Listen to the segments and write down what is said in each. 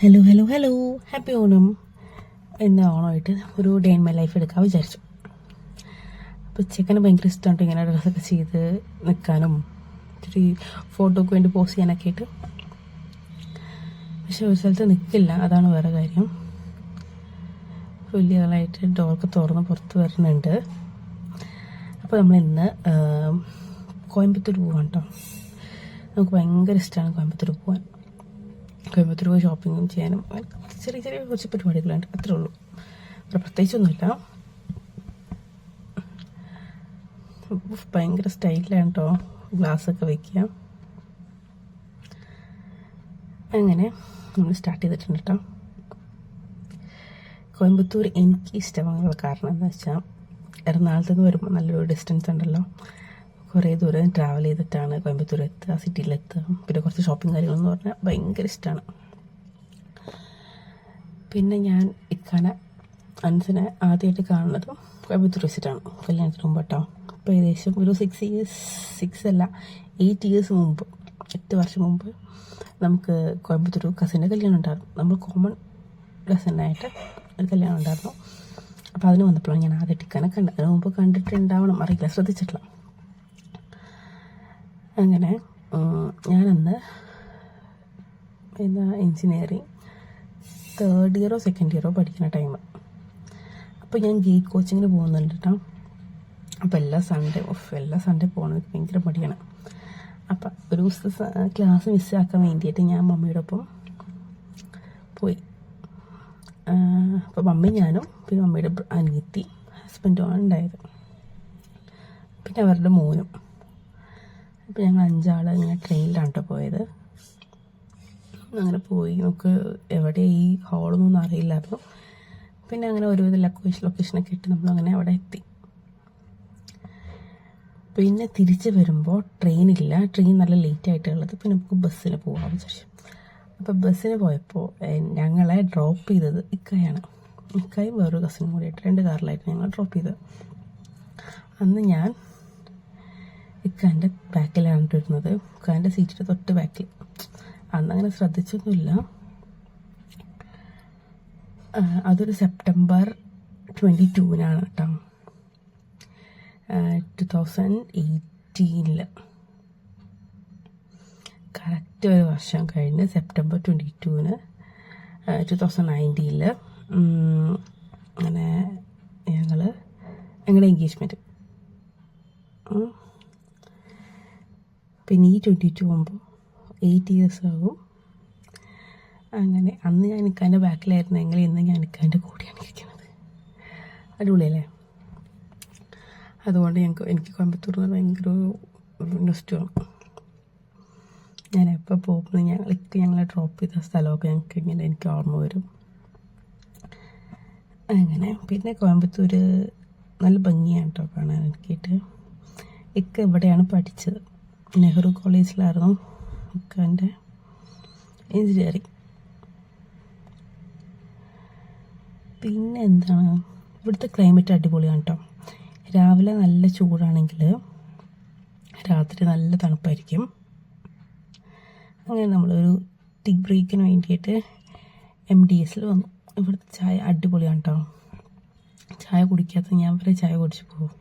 Hello hello hello happy Onam എന്ന ഓണമായിട്ട് ഒരു ഡേ ഇൻ മൈ ലൈഫ് എടുക്കാൻ വിചാരിച്ചു. അപ്പോൾ ചെക്കന് ഭയങ്കര ഇഷ്ടമാണ് ഇങ്ങനെ ഡ്രസ്സൊക്കെ ചെയ്ത് നിൽക്കാനും ഇത്തിരി ഫോട്ടോക്ക് വേണ്ടി പോസ്റ്റ് ചെയ്യാനൊക്കെ ആയിട്ട്. പക്ഷെ ഒരു സ്ഥലത്ത് നിൽക്കില്ല അതാണ് വേറെ കാര്യം. വലിയ ആളായിട്ട് ഡോർക്ക് തുറന്ന് പുറത്ത് വരുന്നുണ്ട്. അപ്പോൾ നമ്മൾ ഇന്ന് കോയമ്പത്തൂർ പോവാം കേട്ടോ. നമുക്ക് ഭയങ്കര ഇഷ്ടമാണ് കോയമ്പത്തൂർ പോകാൻ കോയമ്പത്തൂർ പോയി ഷോപ്പിങ്ങും ചെയ്യാനും ചെറിയ ചെറിയ കുറച്ച് പരിപാടികളുണ്ട് അത്രേ ഉള്ളൂ. വേറെ പ്രത്യേകിച്ചൊന്നുമില്ല. ഭയങ്കര സ്റ്റൈലാണ് കേട്ടോ ഗ്ലാസ്സൊക്കെ വയ്ക്കുക അങ്ങനെ നമ്മൾ സ്റ്റാർട്ട് ചെയ്തിട്ടുണ്ട് കേട്ടോ കോയമ്പത്തൂർ എനിക്ക് ഇഷ്ടമാകാനുള്ള കാരണം എന്താ വെച്ചാൽ എറണാകുളത്ത് നിന്ന് വരുമ്പോൾ നല്ലൊരു ഡിസ്റ്റൻസ് ഉണ്ടല്ലോ. കുറേ ദൂരം ട്രാവൽ ചെയ്തിട്ടാണ് കോയമ്പത്തൂർ എത്തുക സിറ്റിയിലെത്തുക പിന്നെ കുറച്ച് ഷോപ്പിംഗ് കാര്യങ്ങളെന്ന് പറഞ്ഞാൽ ഭയങ്കര ഇഷ്ടമാണ് പിന്നെ ഞാൻ ഇക്കാനെ അൻസിനെ ആദ്യമായിട്ട് കാണുന്നത് കോയമ്പത്തൂർ വെച്ചിട്ടാണ് കല്യാണത്തിന് മുമ്പ് കേട്ടോ അപ്പോൾ ഏകദേശം ഒരു സിക്സ് ഇയേഴ്സ് സിക്സ് അല്ല എയ്റ്റ് ഇയേഴ്സ് മുമ്പ് എട്ട് വർഷം മുമ്പ് നമുക്ക് കോയമ്പത്തൂർ കസിന്റെ കല്യാണം ഉണ്ടായിരുന്നു. നമ്മൾ കോമൺ കസിനായിട്ട് ഒരു കല്യാണം ഉണ്ടായിരുന്നു. അപ്പോൾ അതിന് വന്നപ്പോഴാണ് ഞാൻ ആദ്യം ഇക്കാനെ കണ്ടത്. അതിന് മുമ്പ് കണ്ടിട്ടുണ്ടാവണം അറിയില്ല ശ്രദ്ധിച്ചിട്ടില്ല. അങ്ങനെ ഞാനന്ന് എന്താ എൻജിനീയറിങ് തേർഡ് ഇയറോ സെക്കൻഡ് ഇയറോ പഠിക്കുന്ന ടൈം അപ്പോൾ ഞാൻ ഗേറ്റ് കോച്ചിങ്ങിന് പോകുന്നുണ്ട് കേട്ടോ അപ്പോൾ എല്ലാ സൺഡേ ഓഫ് എല്ലാ സൺഡേ പോകണം ഭയങ്കര മടിയാണ്. അപ്പം ഒരു ദിവസം ക്ലാസ് മിസ്സാക്കാൻ വേണ്ടിയിട്ട് ഞാൻ മമ്മിയുടെ ഒപ്പം പോയി. അപ്പോൾ മമ്മി ഞാനും പിന്നെ മമ്മിയുടെ അനിയത്തി ഹസ്ബൻഡുമാണ് ഉണ്ടായത്. പിന്നെ അവരുടെ മോനും. അപ്പോൾ ഞങ്ങൾ അഞ്ചാൾ ഇങ്ങനെ ട്രെയിനിലാണ് കേട്ടോ പോയത്. അങ്ങനെ പോയി. നമുക്ക് എവിടെ ഈ ഹോളൊന്നും അറിയില്ലായിരുന്നു പിന്നെ അങ്ങനെ ഒരുവിധ ലൊക്കേഷൻ ലൊക്കേഷനൊക്കെ ഇട്ട് നമ്മൾ അങ്ങനെ അവിടെ എത്തി. പിന്നെ തിരിച്ച് വരുമ്പോൾ ട്രെയിനില്ല ട്രെയിൻ നല്ല ലേറ്റ് ആയിട്ടുള്ളത് പിന്നെ നമുക്ക് ബസ്സിന് പോകാൻ വിചാരിച്ചു. അപ്പോൾ ബസ്സിന് പോയപ്പോൾ ഞങ്ങളെ ഡ്രോപ്പ് ചെയ്തത് ഇക്കയാണ്. ഇക്കയും വേറൊരു കസിനും കൂടിയായിട്ട് രണ്ട് കാറിലായിട്ട് ഞങ്ങൾ ഡ്രോപ്പ് ചെയ്തത്. അന്ന് ഞാൻ ഇക്കാന്റെ ബാക്കിലാണ് ഇട്ടിരുന്നത്. ഇക്കാന്റെ സീറ്റിന്റെ തൊട്ട് ബാക്കിൽ അന്ന് അങ്ങനെ ശ്രദ്ധിച്ചൊന്നുമില്ല അതൊരു സെപ്റ്റംബർ ട്വന്റി ടൂവിനാണ് കേട്ടോ ടു തൗസൻഡ് എയ്റ്റീനിൽ കറക്റ്റ് ഒരു വർഷം കഴിഞ്ഞ് സെപ്റ്റംബർ ട്വന്റി ടൂവിന് ടു തൗസൻഡ് നയന്റീനിൽ അങ്ങനെ ഞങ്ങൾ ഞങ്ങളുടെ എൻഗേജ്മെന്റ് പിന്നെ ഈ ട്വന്റി ടു ആകുമ്പോൾ എയ്റ്റ് ഇയേഴ്സ് ആകും. അങ്ങനെ അന്ന് ഞാൻ നിൽക്കാന്റെ ബാക്കിലായിരുന്നെങ്കിൽ ഇന്ന് ഞാൻ നിൽക്കാന്റെ കൂടെയാണ് ഇരിക്കുന്നത്. അടിപൊളിയല്ലേ? അതുകൊണ്ട് ഞങ്ങൾക്ക് എനിക്ക് കോയമ്പത്തൂർ എന്ന് ഭയങ്കര നൊസ്റ്റമാണ് ഞാൻ എപ്പോൾ പോകുന്നത് ഞങ്ങൾക്ക് ഞങ്ങളെ ഡ്രോപ്പ് ചെയ്ത സ്ഥലമൊക്കെ ഞങ്ങൾക്ക് ഇങ്ങനെ എനിക്ക് ഓർമ്മ വരും. അങ്ങനെ പിന്നെ കോയമ്പത്തൂർ നല്ല ഭംഗിയാണ് കേട്ടോ കാണാൻ. എനിക്കിട്ട് ഇക്ക ഇവിടെയാണ് പഠിച്ചത്. നെഹ്റു കോളേജിലായിരുന്നു ഇക്കാന്റെ എഞ്ചിനീയറിങ്. പിന്നെ എന്താണ് ഇവിടുത്തെ ക്ലൈമറ്റ് അടിപൊളിയാണ് കേട്ടോ രാവിലെ നല്ല ചൂടാണെങ്കിൽ രാത്രി നല്ല തണുപ്പായിരിക്കും. അങ്ങനെ നമ്മളൊരു ടീ ബ്രേക്കിന് വേണ്ടിയിട്ട് എം ഡി എസിൽ വന്നു. ഇവിടുത്തെ ചായ അടിപൊളിയാണ് കേട്ടോ ചായ കുടിക്കാത്ത ഞാൻ വരെ ചായ കുടിച്ച് പോകും.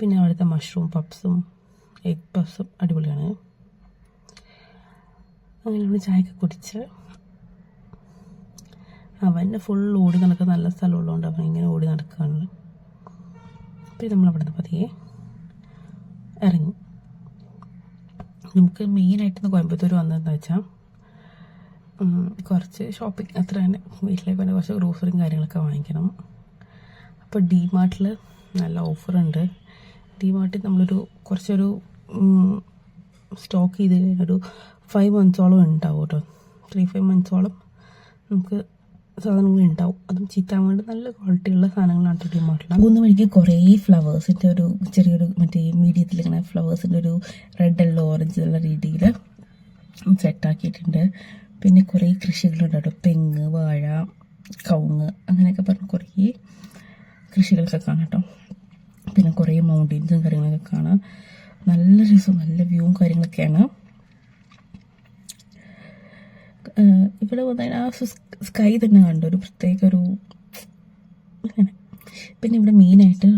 പിന്നെ അവിടുത്തെ മഷ്റൂം പപ്സും എഗ് പപ്സും അടിപൊളിയാണ്. അങ്ങനെ നമ്മൾ ചായയൊക്കെ കുടിച്ച് അവന്റെ ഫുൾ ഓടി നടക്കുന്ന നല്ല സ്ഥലമുള്ളതുകൊണ്ട് അവൻ ഇങ്ങനെ ഓടി നടക്കുകയാണ് പിന്നെ നമ്മൾ അവിടെ പതിയെ ഇറങ്ങി. നമുക്ക് മെയിനായിട്ട് കോയമ്പത്തൂർ വന്നതെന്ന് വെച്ചാൽ കുറച്ച് ഷോപ്പിംഗ് അത്ര തന്നെ വീട്ടിലേക്ക് വേണ്ട കുറച്ച് ഗ്രോസറിയും കാര്യങ്ങളൊക്കെ വാങ്ങിക്കണം. അപ്പോൾ ഡി മാർട്ടിൽ നല്ല ഓഫറുണ്ട് ഡി മാർട്ടിൽ നമ്മളൊരു കുറച്ചൊരു സ്റ്റോക്ക് ചെയ്ത് ഒരു ഫൈവ് മന്ത്സോളം ഉണ്ടാവും കേട്ടോ. ത്രീ ഫൈവ് മന്ത്സോളം നമുക്ക് സാധനങ്ങൾ ഉണ്ടാവും. അതും ചീത്താൻ വേണ്ടി നല്ല ക്വാളിറ്റിയുള്ള സാധനങ്ങളാണ് ടി മാർട്ടിൽ മണിക്ക് വഴിക്ക് കുറേ ഫ്ലവേഴ്സിന്റെ ഒരു ചെറിയൊരു മറ്റേ മീഡിയത്തിൽ ഇങ്ങനെ ഫ്ലവേഴ്സിന്റെ ഒരു റെഡ് അല്ല ഓറഞ്ച് ഉള്ള രീതിയിൽ സെറ്റാക്കിയിട്ടുണ്ട് പിന്നെ കുറേ കൃഷികളുണ്ട് കേട്ടോ. തെങ്ങ് വാഴ കവുങ്ങ് അങ്ങനെയൊക്കെ പറഞ്ഞ് കുറേ കൃഷികളൊക്കെ കാണാം കേട്ടോ. പിന്നെ കുറേ മൗണ്ടെയ്ൻസും കാര്യങ്ങളൊക്കെ കാണാം. നല്ല രസം നല്ല വ്യൂവും കാര്യങ്ങളൊക്കെയാണ്. ഇവിടെ വന്നതിന് ആ സ്കൈ തന്നെ കണ്ടു. ഒരു പ്രത്യേക ഒരു പിന്നെ ഇവിടെ മെയിനായിട്ട്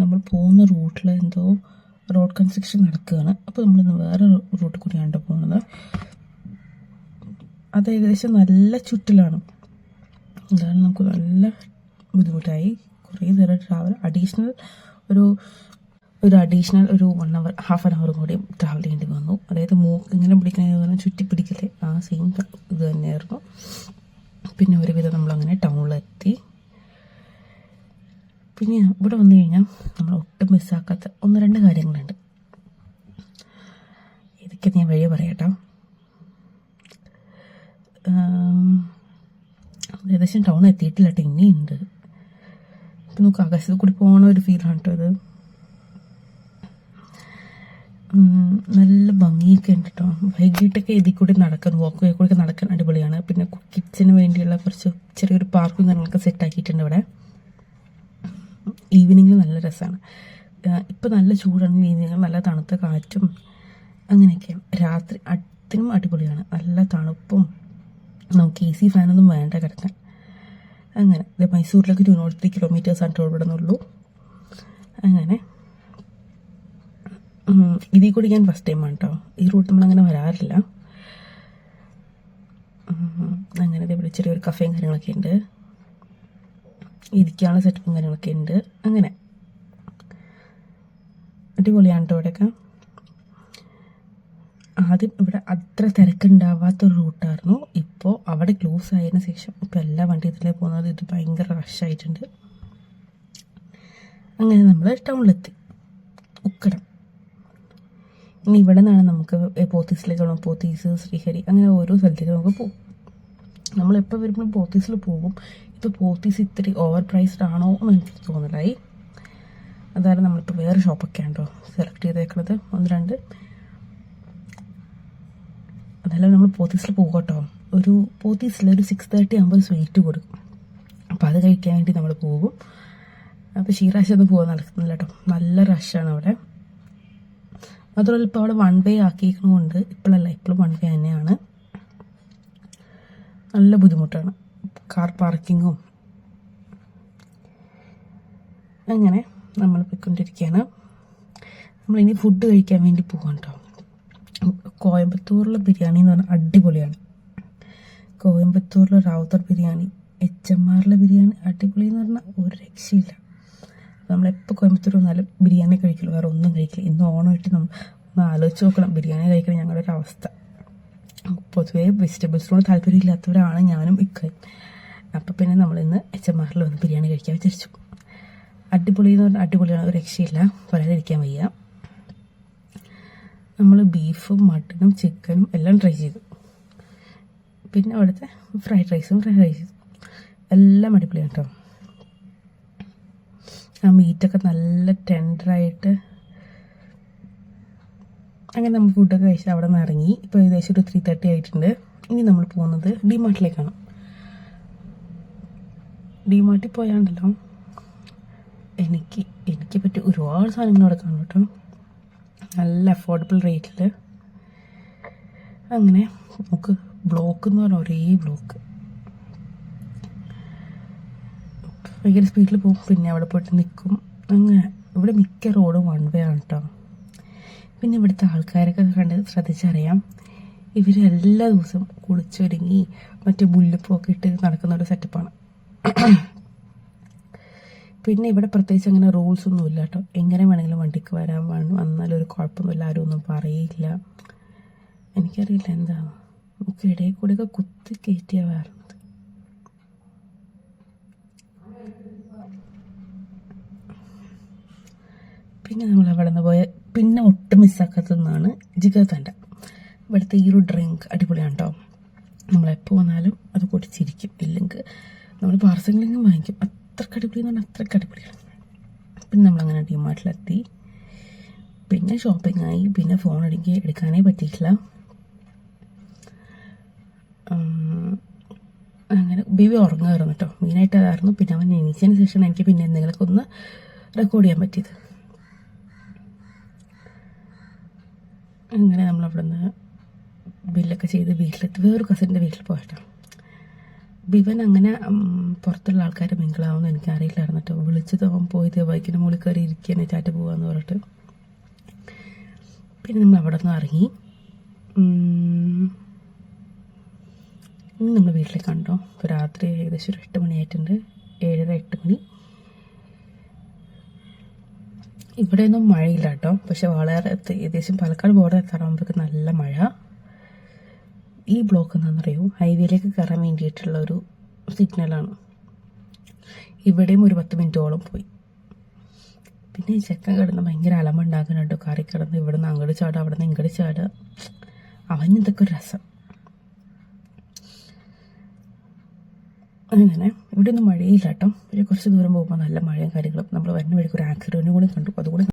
നമ്മൾ പോകുന്ന റൂട്ടിൽ എന്തോ റോഡ് കൺസ്ട്രക്ഷൻ നടക്കുകയാണ്. അപ്പോൾ നമ്മളിന്ന് വേറെ റൂട്ടിൽ കൂടിയാണ് പോകുന്നത്. അത് ഏകദേശം നല്ല ചുറ്റിലാണ്. അതാണ് നമുക്ക് നല്ല ബുദ്ധിമുട്ടായി. കുറേ നേരം ട്രാവൽ അഡീഷണൽ ഒരു ഒരു അഡീഷണൽ ഒരു one hour half an hour കൂടി ട്രാവൽ ചെയ്യേണ്ടി വന്നു. അതായത് മൂക്ക് ഇങ്ങനെ പിടിക്കുന്ന ചുറ്റി പിടിക്കൽ ആ സെയിം ഇത് തന്നെയായിരുന്നു. പിന്നെ ഒരുവിധം നമ്മളങ്ങനെ ടൗണിലെത്തി പിന്നെ ഇവിടെ വന്നു കഴിഞ്ഞാൽ നമ്മൾ ഒട്ടും മിസ്സാക്കാത്ത ഒന്ന് രണ്ട് കാര്യങ്ങളുണ്ട്. ഇതൊക്കെ ഞാൻ വഴിയെ പറയട്ടോ. ഏകദേശം ടൗൺ എത്തിയിട്ടില്ല ഇപ്പം നമുക്ക് ആകാശത്ത് കൂടി പോകണ ഒരു ഫീലാണ് കേട്ടോ അത് നല്ല ഭംഗിയൊക്കെ ഉണ്ട് കേട്ടോ വൈകിട്ടൊക്കെ ഇതിൽ കൂടി നടക്കാൻ വാക്ക് വേ കൂടി നടക്കാൻ അടിപൊളിയാണ്. പിന്നെ കിച്ചന് വേണ്ടിയുള്ള കുറച്ച് ചെറിയൊരു പാർക്കും കാര്യങ്ങളൊക്കെ സെറ്റ് ആക്കിയിട്ടുണ്ട് ഇവിടെ. ഈവനിങ്ങിൽ നല്ല രസമാണ് ഇപ്പം നല്ല ചൂടാണ് ഈവനിങ്ങിൽ നല്ല തണുത്ത കാറ്റും അങ്ങനെയൊക്കെയാണ് രാത്രി അതിനും അടിപൊളിയാണ്. നല്ല തണുപ്പും നമുക്ക് എ സി ഫാനൊന്നും വേണ്ട കിടക്കാൻ. അങ്ങനെ മൈസൂരിലേക്ക് ടു നോട്ട് ത്രീ കിലോമീറ്റേഴ്സ് ആണ് ഇവിടെ നിന്നുള്ളൂ. അങ്ങനെ. ഇതിൽ കൂടി ഞാൻ ഫസ്റ്റ് ടൈം ആണ് കേട്ടോ ഈ റൂട്ട് നമ്മളങ്ങനെ വരാറില്ല. അങ്ങനെ ഇവിടെ ചെറിയൊരു കഫയും കാര്യങ്ങളൊക്കെ ഉണ്ട്. ഇരിക്കാനുള്ള സെറ്റപ്പും കാര്യങ്ങളൊക്കെ ഉണ്ട്. അങ്ങനെ. അടിപൊളിയാണ് കേട്ടോ ഇവിടെയൊക്കെ. ആദ്യം ഇവിടെ അത്ര തിരക്കുണ്ടാവാത്തൊരു റൂട്ടായിരുന്നു ഇപ്പോൾ അവിടെ ക്ലോസ് ആയതിന് ശേഷം ഇപ്പോൾ എല്ലാ വണ്ടി ഇതിലേ പോകുന്നത് ഇത് ഭയങ്കര റഷായിട്ടുണ്ട് അങ്ങനെ നമ്മൾ ടൗണിലെത്തി ഉക്കടം. ഇനി ഇവിടെ നിന്നാണ് നമുക്ക് പോത്തീസിലേക്ക് പോകണം പോത്തീസ് ശ്രീഹരി അങ്ങനെ ഓരോ സ്ഥലത്തേക്ക് നമുക്ക് പോകും നമ്മളെപ്പോൾ വരുമ്പോഴും പോത്തീസിൽ പോകും. ഇപ്പോൾ പോത്തീസ് ഇത്തിരി ഓവർ പ്രൈസ്ഡ് ആണോ എന്ന് എനിക്ക് തോന്നലായി. അതാണ് നമ്മളിപ്പോൾ വേറെ ഷോപ്പൊക്കെ ഉണ്ടോ? സെലക്ട് ചെയ്തേക്കുന്നത് ഒന്ന് രണ്ട്. അതെല്ലാം നമ്മൾ പോത്തീസിൽ പോകും കേട്ടോ ഒരു പോത്തീസിൽ ഒരു സിക്സ് തേർട്ടി ആകുമ്പോൾ സ്വീറ്റ് കൊടുക്കും. അപ്പോൾ അത് കഴിക്കാൻ വേണ്ടി നമ്മൾ പോകും. അപ്പോൾ ഷീറാശ് ഒന്നും പോകാൻ നടക്കുന്നില്ല കേട്ടോ. നല്ല റഷാണ് അവിടെ. മാത്രമല്ല ഇപ്പോൾ അവിടെ വൺ വേ ആക്കിയിരിക്കുന്നതുകൊണ്ട് ഇപ്പോഴല്ല ഇപ്പോഴും വൺ വേ തന്നെയാണ്. നല്ല ബുദ്ധിമുട്ടാണ്. കാർ പാർക്കിങ്ങും അങ്ങനെ നമ്മൾ പോയിക്കൊണ്ടിരിക്കുകയാണ് നമ്മളിനി ഫുഡ് കഴിക്കാൻ വേണ്ടി പോകാം കേട്ടോ കോയമ്പത്തൂരിലെ ബിരിയാണി എന്ന് പറഞ്ഞാൽ അടിപൊളിയാണ്. കോയമ്പത്തൂരിലെ റാവുത്തർ ബിരിയാണി എച്ച് എം ആറിലെ ബിരിയാണി അടിപൊളി എന്ന് പറഞ്ഞാൽ ഒരു രക്ഷയില്ല. നമ്മളെപ്പോൾ കോയമ്പത്തൂർ വന്നാലും ബിരിയാണി കഴിക്കില്ല വേറെ ഒന്നും കഴിക്കില്ല ഇന്ന് ഓണമായിട്ട് നമ്മൾ ഒന്ന് ആലോചിച്ച് നോക്കണം. ബിരിയാണി കഴിക്കണം ഞങ്ങളുടെ ഒരു അവസ്ഥ. പൊതുവേ വെജിറ്റബിൾസിനോട് താല്പര്യമില്ലാത്തവരാണ് ഞാനും ഇക്കയും. അപ്പം പിന്നെ നമ്മളിന്ന് എച്ച് എം ആറിൽ വന്ന് ബിരിയാണി കഴിക്കാൻ വിചാരിച്ചു. അടിപൊളി എന്ന് പറഞ്ഞാൽ അടിപൊളിയാണ് ഒരു രക്ഷയില്ല. പറയാതിരിക്കാൻ വയ്യ. നമ്മൾ ബീഫും മട്ടനും ചിക്കനും എല്ലാം ട്രൈ ചെയ്തു. പിന്നെ അവിടുത്തെ ഫ്രൈഡ് റൈസും ഫ്രൈഡ് റൈസ്. എല്ലാം അടിപൊളിയാണ് കേട്ടോ ആ മീറ്റൊക്കെ നല്ല ടെൻഡറായിട്ട് അങ്ങനെ നമ്മൾ ഫുഡൊക്കെ കഴിച്ച് അവിടെ നിന്ന് ഇറങ്ങി. ഇപ്പോൾ ഏകദേശം ഒരു ത്രീ തേർട്ടി ആയിട്ടുണ്ട്. ഇനി നമ്മൾ പോകുന്നത് ഡിമാർട്ടിലേക്കാണ് ഡിമാർട്ടിൽ പോയാണ്ടല്ലോ? എനിക്ക് എനിക്ക് പറ്റിയ ഒരുപാട് സാധനങ്ങൾ അവിടെ കാണും കേട്ടോ. നല്ല അഫോർഡബിൾ റേറ്റിൽ അങ്ങനെ നമുക്ക് ബ്ലോക്ക് എന്ന് പറഞ്ഞാൽ ഒരേ ബ്ലോക്ക് ഭയങ്കര സ്പീഡിൽ പോകും. പിന്നെ അവിടെ പോയിട്ട് നിൽക്കും അങ്ങനെ ഇവിടെ മിക്ക റോഡും വൺ വേ ആണ് കേട്ടോ പിന്നെ ഇവിടുത്തെ ആൾക്കാരൊക്കെ കണ്ട് ശ്രദ്ധിച്ചറിയാം. ഇവർ എല്ലാ ദിവസവും കുളിച്ചൊരുങ്ങി മറ്റേ മുല്ലപ്പൊക്കെ ഇട്ട് നടക്കുന്ന ഒരു സെറ്റപ്പാണ് പിന്നെ ഇവിടെ പ്രത്യേകിച്ച് അങ്ങനെ റൂൾസ് ഒന്നും ഇല്ല കേട്ടോ എങ്ങനെ വേണമെങ്കിലും വണ്ടിക്ക് വരാൻ വന്നാലും ഒരു കുഴപ്പമൊന്നുമില്ല. ആരും ഒന്നും പറയില്ല എനിക്കറിയില്ല എന്താ. നമുക്ക് ഇടയിൽ കൂടെയൊക്കെ കുത്തി കയറ്റിയാ വരുന്നത് പിന്നെ നമ്മൾ അവിടെ നിന്ന് പോയ പിന്നെ ഒട്ടും മിസ്സാക്കാത്തതെന്നാണ് ജിഗതണ്ട. ഇവിടുത്തെ ഈ ഒരു ഡ്രിങ്ക് അടിപൊളിയാണ് കേട്ടോ നമ്മളെപ്പോൾ വന്നാലും അത് കുടിച്ചിരിക്കും ഇല്ലെങ്കിൽ നമ്മൾ പാർസലിംഗും വാങ്ങിക്കും. അത്രയ്ക്ക് അടിപൊളി എന്ന് പറഞ്ഞാൽ അത്രയ്ക്ക് അടിപൊളിയാണ്. പിന്നെ നമ്മളങ്ങനെ ഡിമാർട്ടിലെത്തി. പിന്നെ ഷോപ്പിംഗ് ആയി പിന്നെ ഫോൺ അടിക്കുക എടുക്കാനേ പറ്റിയിട്ടില്ല. അങ്ങനെ ബേബി ഉറങ്ങുമായിരുന്നു കേട്ടോ. മെയിനായിട്ട് അതായിരുന്നു. പിന്നെ അവൻ എണീച്ചതിന് ശേഷം എനിക്ക് പിന്നെ എന്തെങ്കിലുമൊക്കെ ഒന്ന് റെക്കോർഡ് ചെയ്യാൻ പറ്റിയത്. അങ്ങനെ നമ്മളവിടെ നിന്ന് ബില്ലൊക്കെ ചെയ്ത് വീട്ടിലെത്തി. വേറൊരു കസിന്റെ വീട്ടിൽ പോയിട്ടാണ് ബിവൻ അങ്ങനെ പുറത്തുള്ള ആൾക്കാർ മിങ്കിളാവുമെന്ന് എനിക്ക് അറിയില്ലായിരുന്നു കേട്ടോ. വിളിച്ചത് അവൻ പോയത് ബൈക്കിന് മുകളിൽ കയറി ഇരിക്കുകയാണ് ചാറ്റ് പോകാമെന്ന് പറഞ്ഞിട്ട്. പിന്നെ നമ്മൾ അവിടെ നിന്ന് ഇറങ്ങി നമ്മൾ വീട്ടിലേക്ക് കണ്ടോ? ഇപ്പോൾ രാത്രി ഏകദേശം ഒരു എട്ട് മണിയായിട്ടുണ്ട്. ഏഴര എട്ട് മണി. ഇവിടെയൊന്നും മഴയില്ല കേട്ടോ. പക്ഷെ വളരെ ഏകദേശം പാലക്കാട് ബോർഡർ എത്താറാകുമ്പോഴേക്ക് നല്ല മഴ. ഈ ബ്ലോക്ക് എന്താണെന്നറിയോ ഹൈവേയിലേക്ക് കയറാൻ വേണ്ടിയിട്ടുള്ള ഒരു സിഗ്നലാണ് ഇവിടെയും ഒരു പത്ത് മിനിറ്റോളം പോയി. പിന്നെ ഈ ചെക്കൻ കിടന്ന് ഭയങ്കര അലമുണ്ടാക്കുന്നുണ്ട് കറി കിടന്ന് ഇവിടുന്ന് അങ്ങോട്ട് ചാടുക അവിടുന്ന് ഇങ്ങോട്ട് ചാടുക അവന് ഇതൊക്കെ ഒരു രസം. അങ്ങനെ ഇവിടെ ഒന്നും മഴയില്ല കേട്ടോ. പക്ഷേ കുറച്ച് ദൂരം പോകുമ്പോൾ നല്ല മഴയും കാര്യങ്ങളും. നമ്മൾ വരുന്ന വഴിക്ക് ഒരു ആക്സിഡന്റും കൂടി കണ്ടു. അതുകൂടി